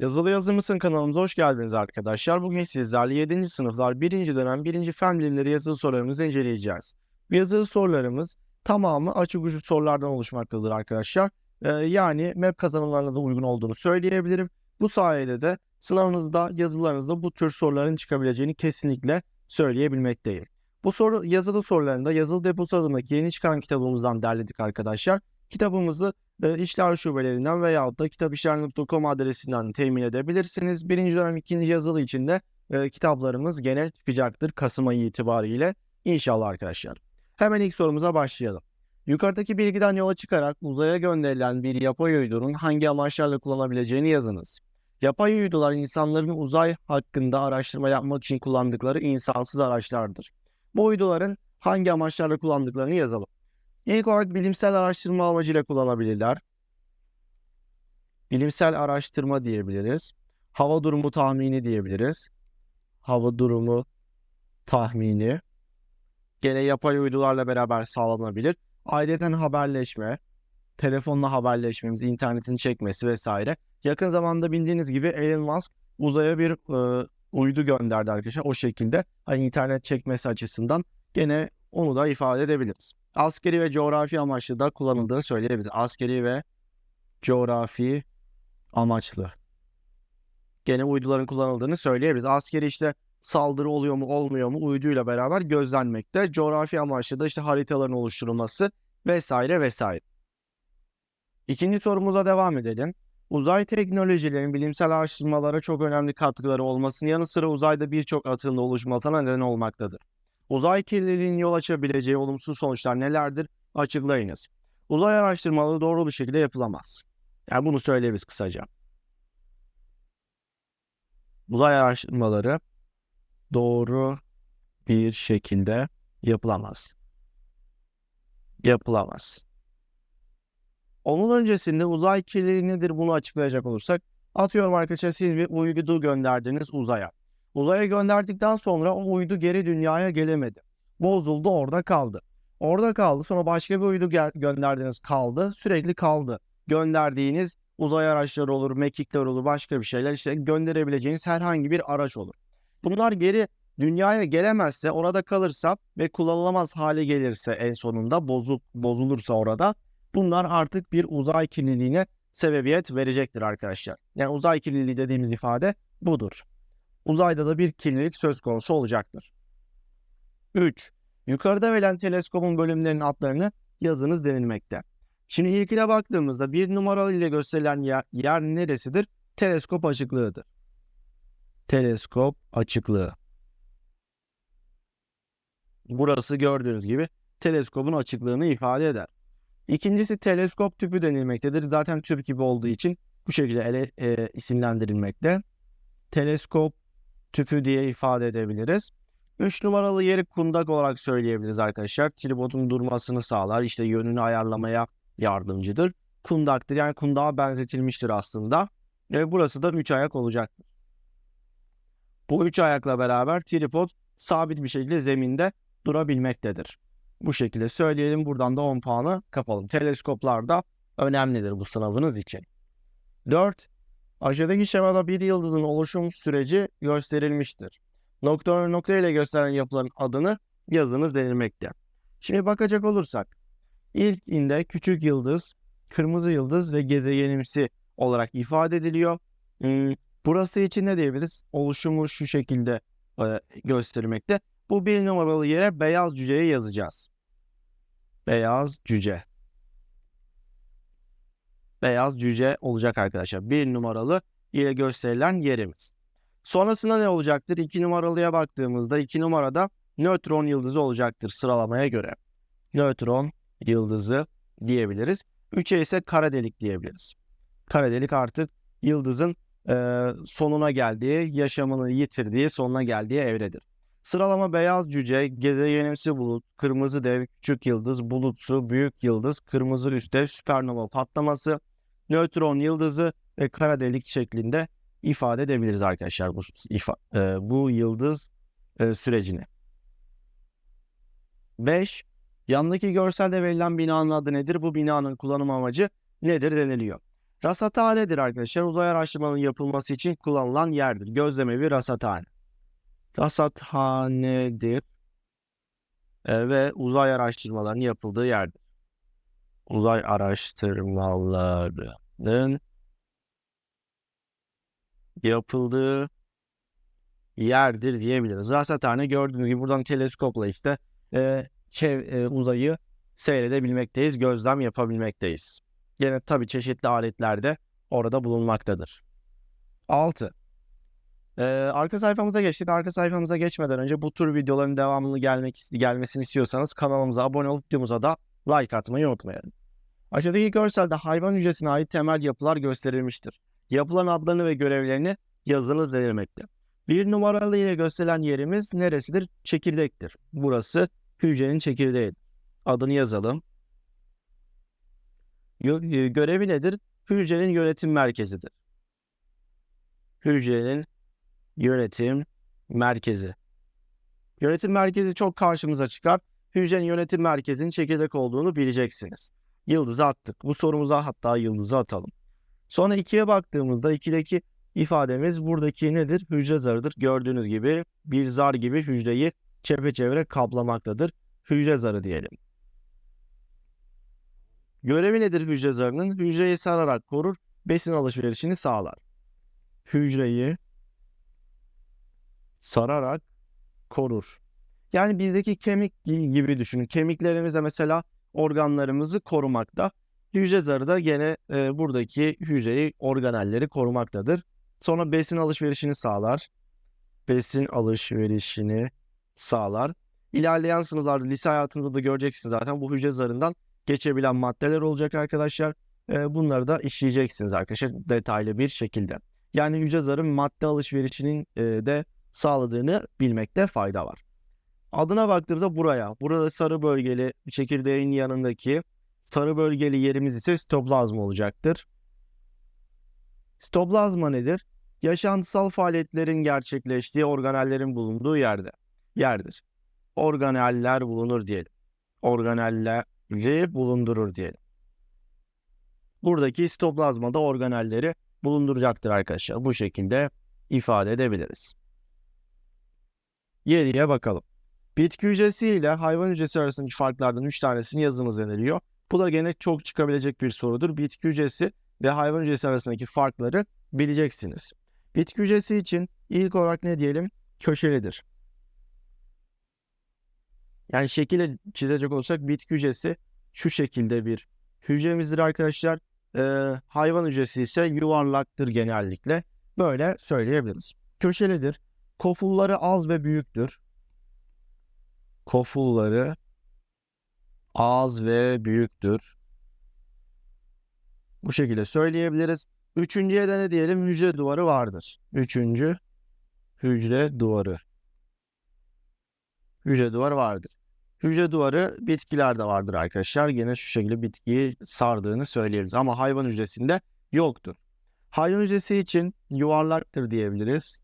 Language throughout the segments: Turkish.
Yazılı Yazır kanalımıza hoş geldiniz arkadaşlar. Bugün sizlerle 7. sınıflar 1. dönem 1. fen bilimleri yazılı sorularımızı inceleyeceğiz. Bu yazılı sorularımız tamamı açık uçlu sorulardan oluşmaktadır arkadaşlar. Ee, yani MEP kazanımlarına da uygun olduğunu söyleyebilirim. Bu sayede de sınavınızda, yazılarınızda bu tür soruların çıkabileceğini kesinlikle söyleyebilmekteyim. Bu soru yazılı sorularında yazılı deposu adındaki yeni çıkan kitabımızdan derledik arkadaşlar. Kitabımızı işler şubelerinden veyahut da kitapişler.com adresinden temin edebilirsiniz. Birinci dönem ikinci yazılı için de e, kitaplarımız gene çıkacaktır Kasım ayı itibariyle. İnşallah arkadaşlar. Hemen ilk sorumuza başlayalım. Yukarıdaki bilgiden yola çıkarak uzaya gönderilen bir yapay uydunun hangi amaçlarla kullanabileceğini yazınız. Yapay uydular insanların uzay hakkında araştırma yapmak için kullandıkları insansız araçlardır. Bu uyduların hangi amaçlarla kullandıklarını yazalım. İlk olarak bilimsel araştırma amacıyla kullanabilirler. Bilimsel araştırma diyebiliriz. Hava durumu tahmini diyebiliriz. Hava durumu tahmini. Gene yapay uydularla beraber sağlanabilir. Ayrıca haberleşme, telefonla haberleşmemiz, internetin çekmesi vesaire. Yakın zamanda bildiğiniz gibi Elon Musk uzaya bir e, uydu gönderdi arkadaşlar. O şekilde hani internet çekmesi açısından gene onu da ifade edebiliriz. Askeri ve coğrafi amaçlı da kullanıldığını söyleyebiliriz. Askeri ve coğrafi amaçlı. Gene uyduların kullanıldığını söyleyebiliriz. Askeri işte saldırı oluyor mu olmuyor mu uyduyla beraber gözlenmekte. Coğrafi amaçlı da işte haritaların oluşturulması vesaire vesaire. İkinci sorumuza devam edelim. Uzay teknolojilerinin bilimsel araştırmalara çok önemli katkıları olmasının yanı sıra uzayda birçok atığın oluşmasına neden olmaktadır. Uzay kirliliğinin yol açabileceği olumsuz sonuçlar nelerdir? Açıklayınız. Uzay araştırmaları doğru bir şekilde yapılamaz. Yani bunu söyleyebiliriz kısaca. Uzay araştırmaları doğru bir şekilde yapılamaz. Yapılamaz. Onun öncesinde uzay kirliliği nedir bunu açıklayacak olursak atıyorum arkadaşlar siz bir uydu gönderdiniz uzaya. Uzaya gönderdikten sonra o uydu geri dünyaya gelemedi. Bozuldu orada kaldı. Orada kaldı sonra başka bir uydu gönderdiniz kaldı sürekli kaldı. Gönderdiğiniz uzay araçları olur, mekikler olur, başka bir şeyler işte gönderebileceğiniz herhangi bir araç olur. Bunlar geri dünyaya gelemezse orada kalırsa ve kullanılamaz hale gelirse en sonunda bozuk bozulursa orada bunlar artık bir uzay kirliliğine sebebiyet verecektir arkadaşlar. Yani uzay kirliliği dediğimiz ifade budur. Uzayda da bir kirlilik söz konusu olacaktır. 3. Yukarıda verilen teleskopun bölümlerinin adlarını yazınız denilmekte. Şimdi ilkine baktığımızda bir numaralı ile gösterilen yer, yer neresidir? Teleskop açıklığıdır. Teleskop açıklığı. Burası gördüğünüz gibi teleskopun açıklığını ifade eder. İkincisi teleskop tüpü denilmektedir. Zaten tüp gibi olduğu için bu şekilde ele, e, isimlendirilmekte. Teleskop tüpü diye ifade edebiliriz. 3 numaralı yeri kundak olarak söyleyebiliriz arkadaşlar. Tripodun durmasını sağlar. İşte yönünü ayarlamaya yardımcıdır. Kundaktır yani kundağa benzetilmiştir aslında. Ve burası da 3 ayak olacaktır. Bu 3 ayakla beraber tripod sabit bir şekilde zeminde durabilmektedir. Bu şekilde söyleyelim. Buradan da 10 puanı kapalım. Teleskoplar önemlidir bu sınavınız için. 4. Aşağıdaki şemada bir yıldızın oluşum süreci gösterilmiştir. Nokta nokta ile gösteren yapıların adını yazınız denilmekte. Şimdi bakacak olursak ilk inde küçük yıldız, kırmızı yıldız ve gezegenimsi olarak ifade ediliyor. Hmm, burası için ne diyebiliriz? Oluşumu şu şekilde e, göstermekte. Bu bir numaralı yere beyaz cüceye yazacağız. Beyaz cüce. Beyaz cüce olacak arkadaşlar. Bir numaralı ile gösterilen yerimiz. Sonrasında ne olacaktır? 2 numaralıya baktığımızda 2 numarada nötron yıldızı olacaktır sıralamaya göre. Nötron yıldızı diyebiliriz. 3'e ise kara delik diyebiliriz. Kara delik artık yıldızın e, sonuna geldiği, yaşamını yitirdiği, sonuna geldiği evredir. Sıralama beyaz cüce, gezegenimsi bulut, kırmızı dev, küçük yıldız, bulutsu, büyük yıldız, kırmızı üst dev, süpernova patlaması, nötron yıldızı ve kara delik şeklinde ifade edebiliriz arkadaşlar bu ifa, e, bu yıldız e, sürecini. 5. Yandaki görselde verilen binanın adı nedir? Bu binanın kullanım amacı nedir deniliyor. Rasathanedir arkadaşlar. Uzay araştırmanın yapılması için kullanılan yerdir. Gözlemevi rasathane. Rasathanedir. E, ve uzay araştırmalarının yapıldığı yerdir. Uzay araştırmalarının yapıldığı yerdir diyebiliriz. Rasathane gördüğünüz gibi buradan teleskopla işte e, çev, e, uzayı seyredebilmekteyiz, gözlem yapabilmekteyiz. Yine tabii çeşitli aletler de orada bulunmaktadır. 6. Ee, arka sayfamıza geçtik. Arka sayfamıza geçmeden önce bu tür videoların devamını gelmek gelmesini istiyorsanız kanalımıza abone olup videomuza da like atmayı unutmayın. Aşağıdaki görselde hayvan hücresine ait temel yapılar gösterilmiştir. Yapılan adlarını ve görevlerini yazınız verilmekte. Bir numaralı ile gösterilen yerimiz neresidir? Çekirdektir. Burası hücrenin çekirdeği. Adını yazalım. Gö- görevi nedir? Hücrenin yönetim merkezidir. Hücrenin yönetim merkezi. Yönetim merkezi çok karşımıza çıkar. Hücrenin yönetim merkezinin çekirdek olduğunu bileceksiniz. Yıldızı attık. Bu sorumuza hatta yıldızı atalım. Sonra ikiye baktığımızda ikideki ifademiz buradaki nedir? Hücre zarıdır. Gördüğünüz gibi bir zar gibi hücreyi çepeçevre kaplamaktadır. Hücre zarı diyelim. Görevi nedir hücre zarının? Hücreyi sararak korur, besin alışverişini sağlar. Hücreyi sararak korur. Yani bizdeki kemik gibi düşünün. Kemiklerimizde mesela organlarımızı korumakta. Hücre zarı da gene e, buradaki hücreyi, organelleri korumaktadır. Sonra besin alışverişini sağlar. Besin alışverişini sağlar. İlerleyen sınıflarda lise hayatınızda da göreceksiniz zaten bu hücre zarından geçebilen maddeler olacak arkadaşlar. E, bunları da işleyeceksiniz arkadaşlar detaylı bir şekilde. Yani hücre zarın madde alışverişinin e, de sağladığını bilmekte fayda var. Adına baktığımızda buraya, burada sarı bölgeli çekirdeğin yanındaki sarı bölgeli yerimiz ise sitoplazma olacaktır. Sitoplazma nedir? Yaşantısal faaliyetlerin gerçekleştiği organellerin bulunduğu yerde. Yerdir. Organeller bulunur diyelim. Organelleri bulundurur diyelim. Buradaki sitoplazmada organelleri bulunduracaktır arkadaşlar. Bu şekilde ifade edebiliriz. 7'ye bakalım. Bitki hücresi ile hayvan hücresi arasındaki farklardan 3 tanesini yazınız deniliyor. Bu da gene çok çıkabilecek bir sorudur. Bitki hücresi ve hayvan hücresi arasındaki farkları bileceksiniz. Bitki hücresi için ilk olarak ne diyelim? Köşelidir. Yani şekilde çizecek olursak bitki hücresi şu şekilde bir hücremizdir arkadaşlar. Ee, hayvan hücresi ise yuvarlaktır genellikle. Böyle söyleyebiliriz. Köşelidir. Kofulları az ve büyüktür. Kofulları az ve büyüktür. Bu şekilde söyleyebiliriz. Üçüncüye de ne diyelim? Hücre duvarı vardır. Üçüncü hücre duvarı. Hücre duvarı vardır. Hücre duvarı bitkilerde vardır arkadaşlar. Yine şu şekilde bitkiyi sardığını söyleyebiliriz. Ama hayvan hücresinde yoktur. Hayvan hücresi için yuvarlaktır diyebiliriz.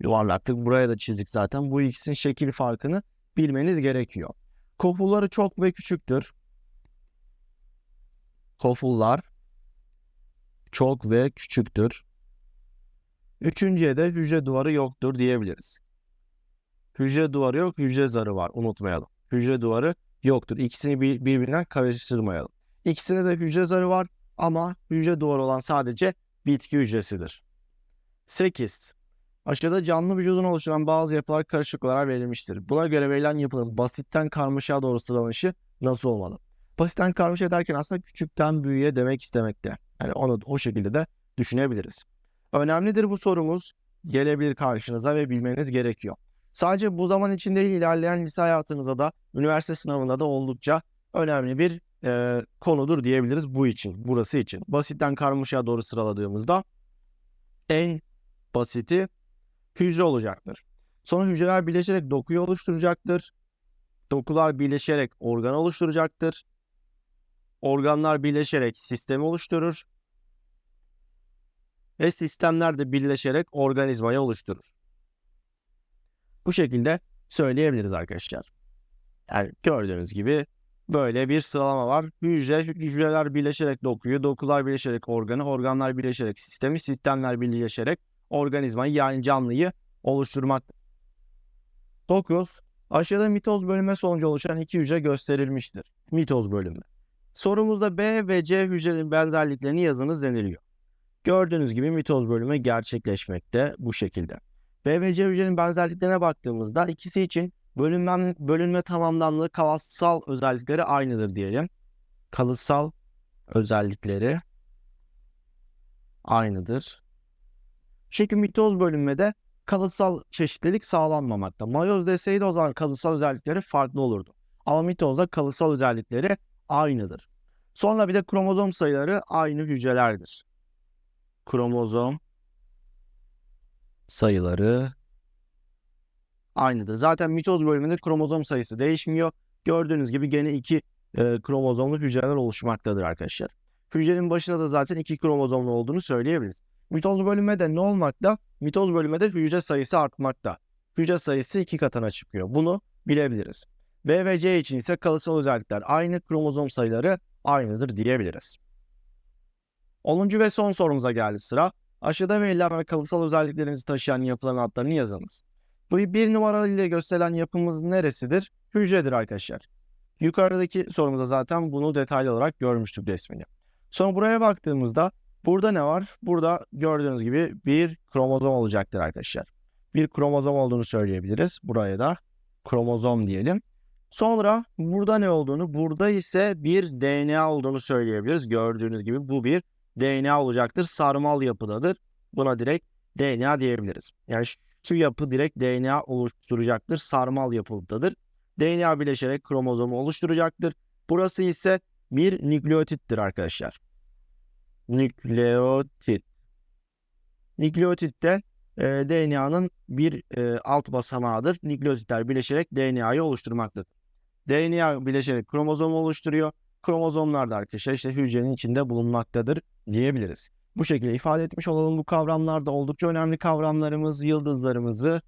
Yuvarlaktık. Buraya da çizdik zaten. Bu ikisinin şekil farkını bilmeniz gerekiyor. Kofulları çok ve küçüktür. Kofullar çok ve küçüktür. Üçüncüye de hücre duvarı yoktur diyebiliriz. Hücre duvarı yok, hücre zarı var. Unutmayalım. Hücre duvarı yoktur. İkisini bir, birbirinden karıştırmayalım. İkisinde de hücre zarı var ama hücre duvarı olan sadece bitki hücresidir. 8. Aşağıda canlı vücudunu oluşturan bazı yapılar karışık olarak verilmiştir. Buna göre verilen yapıların basitten karmaşaya doğru sıralanışı nasıl olmalı? Basitten karmaşa derken aslında küçükten büyüğe demek istemekte. Yani onu o şekilde de düşünebiliriz. Önemlidir bu sorumuz. Gelebilir karşınıza ve bilmeniz gerekiyor. Sadece bu zaman için değil ilerleyen lise hayatınıza da üniversite sınavında da oldukça önemli bir e, konudur diyebiliriz bu için, burası için. Basitten karmaşaya doğru sıraladığımızda en basiti hücre olacaktır. Sonra hücreler birleşerek dokuyu oluşturacaktır. Dokular birleşerek organ oluşturacaktır. Organlar birleşerek sistemi oluşturur. Ve sistemler de birleşerek organizmayı oluşturur. Bu şekilde söyleyebiliriz arkadaşlar. Yani gördüğünüz gibi böyle bir sıralama var. Hücre, hücreler birleşerek dokuyu, dokular birleşerek organı, organlar birleşerek sistemi, sistemler birleşerek organizmayı yani canlıyı oluşturmak. 9. Aşağıda mitoz bölünme sonucu oluşan iki hücre gösterilmiştir. Mitoz bölünme. Sorumuzda B ve C hücrenin benzerliklerini yazınız deniliyor. Gördüğünüz gibi mitoz bölünme gerçekleşmekte bu şekilde. B ve C hücrenin benzerliklerine baktığımızda ikisi için bölünme, bölünme tamamlandığı kalıtsal özellikleri aynıdır diyelim. Kalıtsal özellikleri aynıdır. Çünkü mitoz bölünmede kalıtsal çeşitlilik sağlanmamakta. Mayoz deseydi o zaman kalıtsal özellikleri farklı olurdu. Ama mitozda kalıtsal özellikleri aynıdır. Sonra bir de kromozom sayıları aynı hücrelerdir. Kromozom sayıları aynıdır. Zaten mitoz bölümünde kromozom sayısı değişmiyor. Gördüğünüz gibi gene iki e, kromozomlu hücreler oluşmaktadır arkadaşlar. Hücrenin başında da zaten iki kromozomlu olduğunu söyleyebiliriz. Mitoz bölünmede ne olmakta? Mitoz bölünmede hücre sayısı artmakta. Hücre sayısı iki katına çıkıyor. Bunu bilebiliriz. B ve C için ise kalıtsal özellikler aynı, kromozom sayıları aynıdır diyebiliriz. 10. ve son sorumuza geldi sıra. Aşağıda verilen ve kalıtsal özelliklerinizi taşıyan yapıların adlarını yazınız. Bu bir numaralı ile gösterilen yapımız neresidir? Hücredir arkadaşlar. Yukarıdaki sorumuzda zaten bunu detaylı olarak görmüştük resmini. Sonra buraya baktığımızda burada ne var? Burada gördüğünüz gibi bir kromozom olacaktır arkadaşlar. Bir kromozom olduğunu söyleyebiliriz. Buraya da kromozom diyelim. Sonra burada ne olduğunu, burada ise bir DNA olduğunu söyleyebiliriz. Gördüğünüz gibi bu bir DNA olacaktır. Sarmal yapıdadır. Buna direkt DNA diyebiliriz. Yani şu yapı direkt DNA oluşturacaktır. Sarmal yapılıdadır. DNA bileşerek kromozomu oluşturacaktır. Burası ise bir nükleotittir arkadaşlar. Nükleotit. Nükleotit de e, DNA'nın bir e, alt basamağıdır. Nükleotitler bileşerek DNA'yı oluşturmaktadır. DNA bileşerek kromozom oluşturuyor. Kromozomlar da arkadaşlar işte hücrenin içinde bulunmaktadır diyebiliriz. Bu şekilde ifade etmiş olalım bu kavramlarda oldukça önemli kavramlarımız, yıldızlarımızı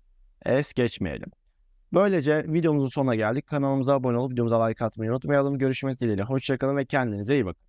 es geçmeyelim. Böylece videomuzun sonuna geldik. Kanalımıza abone olup videomuza like atmayı unutmayalım. Görüşmek dileğiyle. Hoşçakalın ve kendinize iyi bakın.